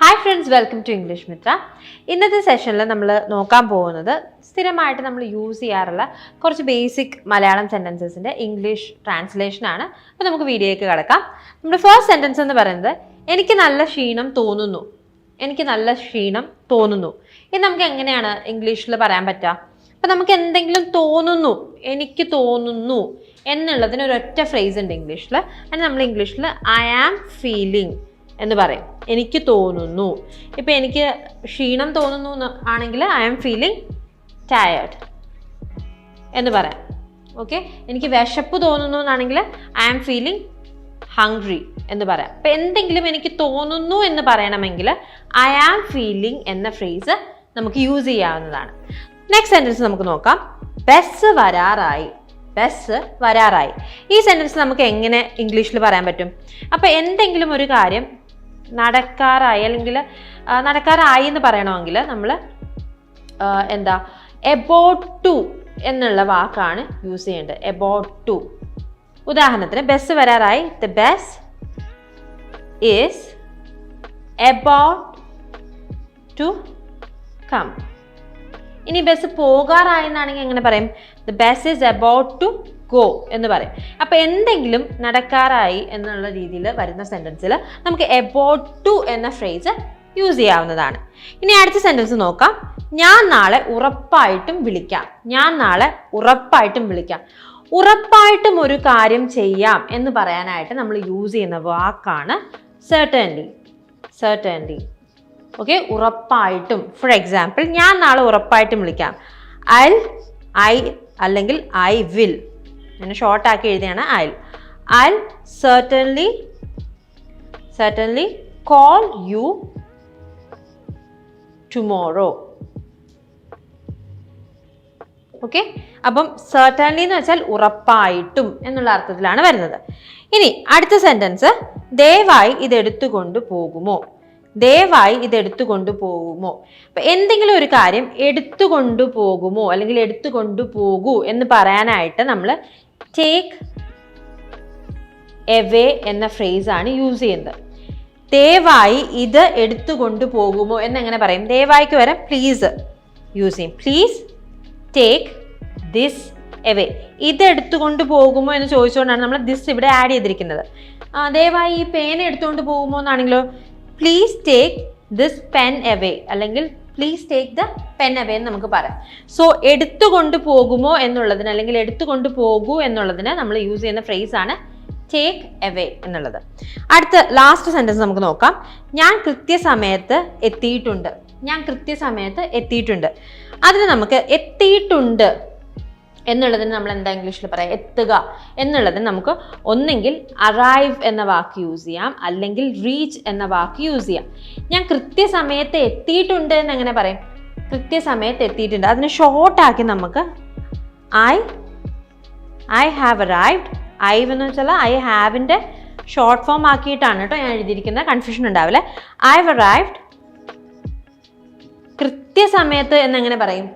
Hi friends welcome to English Mitra ഇന്നത്തെ സെഷനിൽ നമ്മൾ നോക്കാൻ പോകുന്നത് സ്ഥിരമായിട്ട് നമ്മൾ യൂസ് ചെയ്യാറുള്ള കുറച്ച് ബേസിക് മലയാളം സെന്റൻസസിന്റെ ഇംഗ്ലീഷ് ട്രാൻസ്ലേഷൻ ആണ്. അപ്പോൾ നമുക്ക് വീഡിയോയ്ക്ക് കിടക്കാം. നമ്മുടെ ഫസ്റ്റ് സെന്റൻസ് എന്ന് പറയുന്നത് എനിക്ക് നല്ല ക്ഷീണം തോന്നുന്നു. എനിക്ക് നല്ല ക്ഷീണം തോന്നുന്നു. ഇത് നമുക്ക് എങ്ങനെയാണ് ഇംഗ്ലീഷിൽ പറയാൻ പറ്റുക? അപ്പം നമുക്ക് എന്തെങ്കിലും തോന്നുന്നു എനിക്ക് തോന്നുന്നു എന്നുള്ളതിന് ഒരൊറ്റ ഫ്രേസ് ഉണ്ട് ഇംഗ്ലീഷിൽ അതിന് നമ്മൾ ഇംഗ്ലീഷിൽ ഐ ആം ഫീലിംഗ് എന്ന് പറയും. എനിക്ക് തോന്നുന്നു. ഇപ്പം എനിക്ക് ക്ഷീണം തോന്നുന്നു ആണെങ്കിൽ ഐ ആം ഫീലിംഗ് ടയേർഡ് എന്ന് പറയാം. ഓക്കെ എനിക്ക് വിശപ്പ് തോന്നുന്നു എന്നാണെങ്കിൽ ഐ ആം ഫീലിംഗ് ഹംഗ്രി എന്ന് പറയാം. അപ്പം എന്തെങ്കിലും എനിക്ക് തോന്നുന്നു എന്ന് പറയണമെങ്കിൽ ഐ ആം ഫീലിംഗ് എന്ന ഫ്രേസ് നമുക്ക് യൂസ് ചെയ്യാവുന്നതാണ്. നെക്സ്റ്റ് സെന്റൻസ് നമുക്ക് നോക്കാം. ബസ് വരാറായി. ബസ് വരാറായി. ഈ സെന്റൻസ് നമുക്ക് എങ്ങനെ ഇംഗ്ലീഷിൽ പറയാൻ പറ്റും? അപ്പോൾ എന്തെങ്കിലും ഒരു കാര്യം നടക്കാറായി അല്ലെങ്കിൽ നടക്കാറായി എന്ന് പറയണമെങ്കിൽ നമ്മൾ എന്താ എബോട്ട് ടു എന്നുള്ള വാക്കാണ് യൂസ് ചെയ്യേണ്ടത്. എബോട്ട് ടു ഉദാഹരണത്തിന് bus വരാറായി. The bus is about to come ഇനി ബസ് പോകാറായെന്നാണെങ്കിൽ എങ്ങനെ പറയും? The bus is about to go എന്ന് പറയും. അപ്പോൾ എന്തെങ്കിലും നടക്കാറായി എന്നുള്ള രീതിയിൽ വരുന്ന സെന്റൻസിൽ നമുക്ക് എബൌട്ട് ടു എന്ന ഫ്രേസ് യൂസ് ചെയ്യാവുന്നതാണ്. ഇനി അടുത്ത സെന്റൻസ് നോക്കാം. ഞാൻ നാളെ ഉറപ്പായിട്ടും വിളിക്കാം. ഞാൻ നാളെ ഉറപ്പായിട്ടും വിളിക്കാം. ഉറപ്പായിട്ടും ഒരു കാര്യം ചെയ്യാം എന്ന് പറയാനായിട്ട് നമ്മൾ യൂസ് ചെയ്യുന്ന വാക്കാണ് certainly certainly ഓക്കെ ഉറപ്പായിട്ടും. ഫോർ എക്സാമ്പിൾ ഞാൻ നാളെ ഉറപ്പായിട്ടും വിളിക്കാം. ഐ ഐ അല്ലെങ്കിൽ ഐ വിൽ ഞാൻ ഷോർട്ടാക്കി എഴുതിയാണ് I I certainly certainly call you tomorrow okay അപ്പം സർട്ടൻലി എന്ന് വെച്ചാൽ ഉറപ്പായിട്ടും എന്നുള്ള അർത്ഥത്തിലാണ് വരുന്നത്. ഇനി അടുത്ത സെന്റൻസ് ദയവായി ഇത് എടുത്തുകൊണ്ട് പോകുമോ? ദയവായി ഇത് എടുത്തുകൊണ്ടു പോകുമോ എന്തെങ്കിലും ഒരു കാര്യം എടുത്തുകൊണ്ടു പോകുമോ അല്ലെങ്കിൽ എടുത്തുകൊണ്ടു പോകൂ എന്ന് പറയാനായിട്ട് നമ്മൾ ടേക്ക് എവേ എന്ന ഫ്രേസ് ആണ് യൂസ് ചെയ്യുന്നത്. ദയവായി ഇത് എടുത്തുകൊണ്ടു പോകുമോ എന്നെങ്ങനെ പറയും? ദയവായിക്ക് വരാം പ്ലീസ് യൂസ് ചെയ്യും. പ്ലീസ് ടേക്ക് ദിസ് എവേ ഇത് എടുത്തുകൊണ്ട് പോകുമോ എന്ന് ചോദിച്ചുകൊണ്ടാണ് നമ്മൾ ദിസ് ഇവിടെ ആഡ് ചെയ്തിരിക്കുന്നത്. ദയവായി ഈ പേന എടുത്തുകൊണ്ട് പോകുമോ എന്നാണെങ്കിലോ please take this pen away അല്ലെങ്കിൽ please take the pen away എന്ന് നമുക്ക് പറയാം. സോ എടുത്തുകൊണ്ട് പോകുമോ എന്നുള്ളതിന് അല്ലെങ്കിൽ എടുത്തുകൊണ്ട് പോകൂ എന്നുള്ളതിന് നമ്മൾ യൂസ് ചെയ്യുന്ന ഫ്രേസ് ആണ് ടേക്ക് എവേ എന്നുള്ളത്. അടുത്ത ലാസ്റ്റ് സെന്റൻസ് നമുക്ക് നോക്കാം. ഞാൻ കൃത്യസമയത്ത് എത്തിയിട്ടുണ്ട്. ഞാൻ കൃത്യസമയത്ത് എത്തിയിട്ടുണ്ട്. അതിന് നമുക്ക് എത്തിയിട്ടുണ്ട് എന്നുള്ളതിന് നമ്മൾ എന്താ ഇംഗ്ലീഷിൽ പറയാം? എത്തുക. എന്നുള്ളതിന് നമുക്ക് ഒന്നെങ്കിൽ അറൈവ് എന്ന വാക്ക് യൂസ് ചെയ്യാം. അല്ലെങ്കിൽ റീച്ച് എന്ന വാക്ക് യൂസ് ചെയ്യാം. ഞാൻ കൃത്യസമയത്ത് എത്തിയിട്ടുണ്ട് എന്ന് എങ്ങനെ പറയും. കൃത്യസമയത്ത് എത്തിയിട്ടുണ്ട്. അതിന് ഷോർട്ടാക്കി നമുക്ക് I I have arrived I എന്ന് വെച്ചാൽ ഐ ഹാവിന്റെ ഷോർട്ട് ഫോം ആക്കിയിട്ടാണ് കേട്ടോ ഞാൻ എഴുതിയിരിക്കുന്നത് കൺഫ്യൂഷൻ ഉണ്ടാവില്ല ഐ ഹവ് അറൈവ്ഡ് കൃത്യസമയത്ത് എന്നെങ്ങനെ പറയും.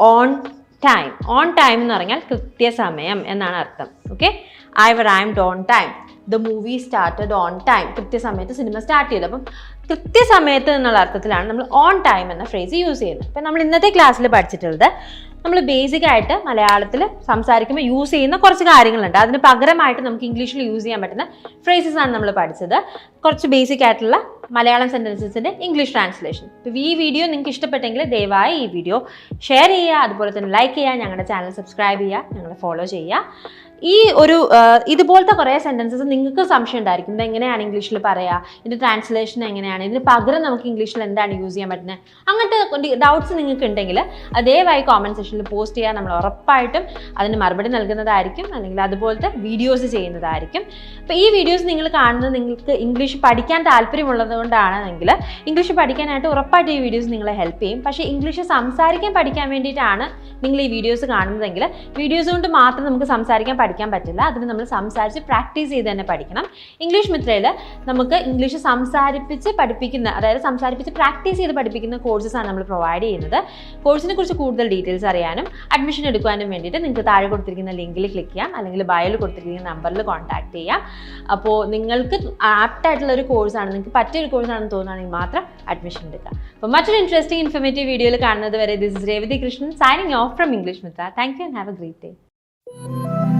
ഓൺ ടൈം ഓൺ ടൈം എന്ന് പറഞ്ഞാൽ കൃത്യസമയം എന്നാണ് അർത്ഥം. Okay I were um on time the movie started on time കൃത്യസമയത്ത് സിനിമ സ്റ്റാർട്ട് ചെയ്തു. അപ്പം കൃത്യസമയത്ത് എന്നുള്ള അർത്ഥത്തിലാണ് നമ്മൾ ഓൺ ടൈം എന്ന ഫ്രേസ് യൂസ് ചെയ്യുന്നത്. അപ്പം നമ്മൾ ഇന്നത്തെ ക്ലാസ്സിൽ പഠിച്ചിട്ടുള്ളത് നമ്മൾ ബേസിക് ആയിട്ട് മലയാളത്തിൽ സംസാരിക്കുമ്പോൾ യൂസ് ചെയ്യുന്ന കുറച്ച് കാര്യങ്ങളുണ്ട്. അതിന് പകരമായിട്ട് നമുക്ക് ഇംഗ്ലീഷിൽ യൂസ് ചെയ്യാൻ പറ്റുന്ന ഫ്രേസസ് ആണ് നമ്മൾ പഠിച്ചത്. കുറച്ച് ബേസിക് ആയിട്ടുള്ള മലയാളം സെന്റൻസസിന്റെ ഇംഗ്ലീഷ് ട്രാൻസ്ലേഷൻ ഇപ്പോൾ ഈ വീഡിയോ നിങ്ങൾക്ക് ഇഷ്ടപ്പെട്ടെങ്കിൽ ദയവായി ഈ വീഡിയോ ഷെയർ ചെയ്യുക. അതുപോലെ തന്നെ ലൈക്ക് ചെയ്യുക. ഞങ്ങളുടെ ചാനൽ സബ്സ്ക്രൈബ് ചെയ്യുക. ഞങ്ങളെ ഫോളോ ചെയ്യുക. ഈ ഒരു ഇതുപോലത്തെ കുറേ സെന്റൻസസ് നിങ്ങൾക്ക് സംശയം ഉണ്ടായിരിക്കും. ഇത് എങ്ങനെയാണ് ഇംഗ്ലീഷിൽ പറയുക ഇതിന്റെ ട്രാൻസ്ലേഷൻ എങ്ങനെയാണ്? ഇതിന് പകരം നമുക്ക് ഇംഗ്ലീഷിൽ എന്താണ് യൂസ് ചെയ്യാൻ പറ്റുന്നത് അങ്ങനത്തെ ഡൗട്ട്സ് നിങ്ങൾക്ക് ഉണ്ടെങ്കിൽ അതേവായി കോമന്റ് സെക്ഷനിൽ പോസ്റ്റ് ചെയ്യാൻ നമ്മൾ ഉറപ്പായിട്ടും അതിന് മറുപടി നൽകുന്നതായിരിക്കും. അല്ലെങ്കിൽ അതുപോലത്തെ വീഡിയോസ് ചെയ്യുന്നതായിരിക്കും. അപ്പോൾ ഈ വീഡിയോസ് നിങ്ങൾ കാണുന്നത് നിങ്ങൾക്ക് ഇംഗ്ലീഷ് പഠിക്കാൻ താല്പര്യമുള്ളത് കൊണ്ടാണെങ്കിൽ ഇംഗ്ലീഷ് പഠിക്കാനായിട്ട് ഉറപ്പായിട്ട് ഈ വീഡിയോസ് നിങ്ങളെ ഹെൽപ്പ് ചെയ്യും. പക്ഷേ ഇംഗ്ലീഷ് സംസാരിക്കാൻ പഠിക്കാൻ വേണ്ടിയിട്ടാണ് നിങ്ങൾ ഈ വീഡിയോസ് കാണുന്നതെങ്കിൽ വീഡിയോസ് കൊണ്ട് മാത്രം നമുക്ക് സംസാരിക്കാൻ പഠിക്കാൻ പറ്റില്ല. അതിന് നമ്മൾ സംസാരിച്ച് പ്രാക്ടീസ് ചെയ്ത് തന്നെ പഠിക്കണം. ഇംഗ്ലീഷ് മിത്രയിൽ നമുക്ക് ഇംഗ്ലീഷ് സംസാരിപ്പിച്ച് പഠിപ്പിക്കുന്ന അതായത് സംസാരിപ്പിച്ച് പ്രാക്ടീസ് ചെയ്ത് പഠിപ്പിക്കുന്ന കോഴ്സസ് ആണ് നമ്മൾ പ്രൊവൈഡ് ചെയ്യുന്നത്. കോഴ്സിനെ കുറിച്ച് കൂടുതൽ ഡീറ്റെയിൽസ് അറിയാനും അഡ്മിഷൻ എടുക്കാനും വേണ്ടിയിട്ട് നിങ്ങൾക്ക് താഴെ കൊടുത്തിരിക്കുന്ന ലിങ്കിൽ ക്ലിക്ക് ചെയ്യാം. അല്ലെങ്കിൽ ബയോയിൽ കൊടുത്തിരിക്കുന്ന നമ്പറിൽ കോൺടാക്ട് ചെയ്യാം. അപ്പോൾ നിങ്ങൾക്ക് ആപ്റ്റായിട്ടുള്ള ഒരു കോഴ്സാണ് നിങ്ങൾക്ക് പറ്റിയൊരു കോഴ്സാണെന്ന് തോന്നുകയാണെങ്കിൽ മാത്രം അഡ്മിഷൻ എടുക്കുക. അപ്പോൾ മറ്റൊരു ഇൻട്രസ്റ്റിംഗ് ഇൻഫർമേറ്റീവ് വീഡിയോയിൽ കാണുന്നത് വരെ this is Revathi Krishnan signing off from English Mitra thank you and have a great day